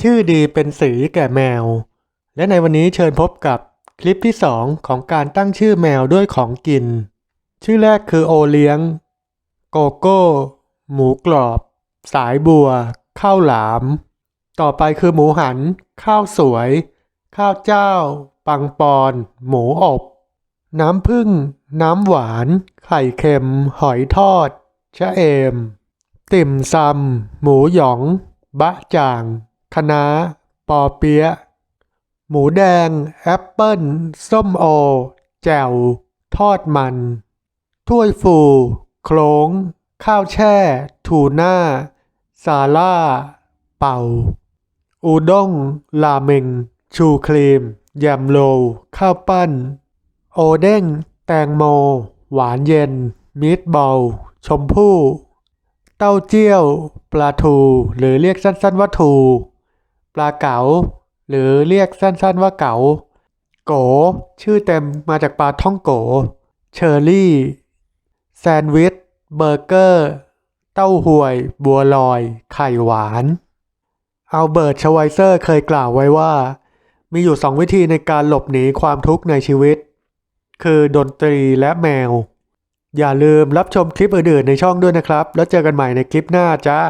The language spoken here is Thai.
ชื่อดีเป็นสีแก่แมว และในวันนี้เชิญพบกับคลิปที่ 2 ของการตั้งชื่อแมวด้วยของกิน ชื่อแรกคือโอเลี้ยง โกโก้ หมูกรอบ สายบัว ข้าวหลาม ต่อไปคือหมูหัน ข้าวสวย ข้าวเจ้า ปังปอน หมูอบ น้ำผึ้ง น้ำหวาน ไข่เค็ม หอยทอด ชะเอม ติ่มซำหมูหยอง บะจ่าง คะน้าปอเปี๊ยะหมูแดง แอปเปิ้ล ส้มโอ แจ่ว ทอดมัน ถ้วยฟู โคลง ข้าวแช่ทูน่า ซาล่า เป่า อูด้งราเมง ชูครีมยมโล ข้าวปั้น โอเด้ง แตงโม หวานเย็น มีดบอล ชมพู่ เต้าเจี้ยว ปลาทู หรือเรียกสั้นๆว่าทู ลาเก๋า หรือเรียกสั้นๆว่าเก๋า โก ชื่อเต็มมาจากปลาท่องโก เชอร์รี่ แซนด์วิช เบอร์เกอร์ เต้าหวย บัวลอย ไข่หวาน อัลเบิร์ต ชไวเซอร์เคยกล่าวไว้ว่า มีอยู่สองวิธีในการหลบหนีความทุกข์ในชีวิต คือดนตรีและแมว อย่าลืมรับชมคลิปอื่นๆในช่องด้วยนะครับ แล้วเจอกันใหม่ในคลิปหน้าจ้า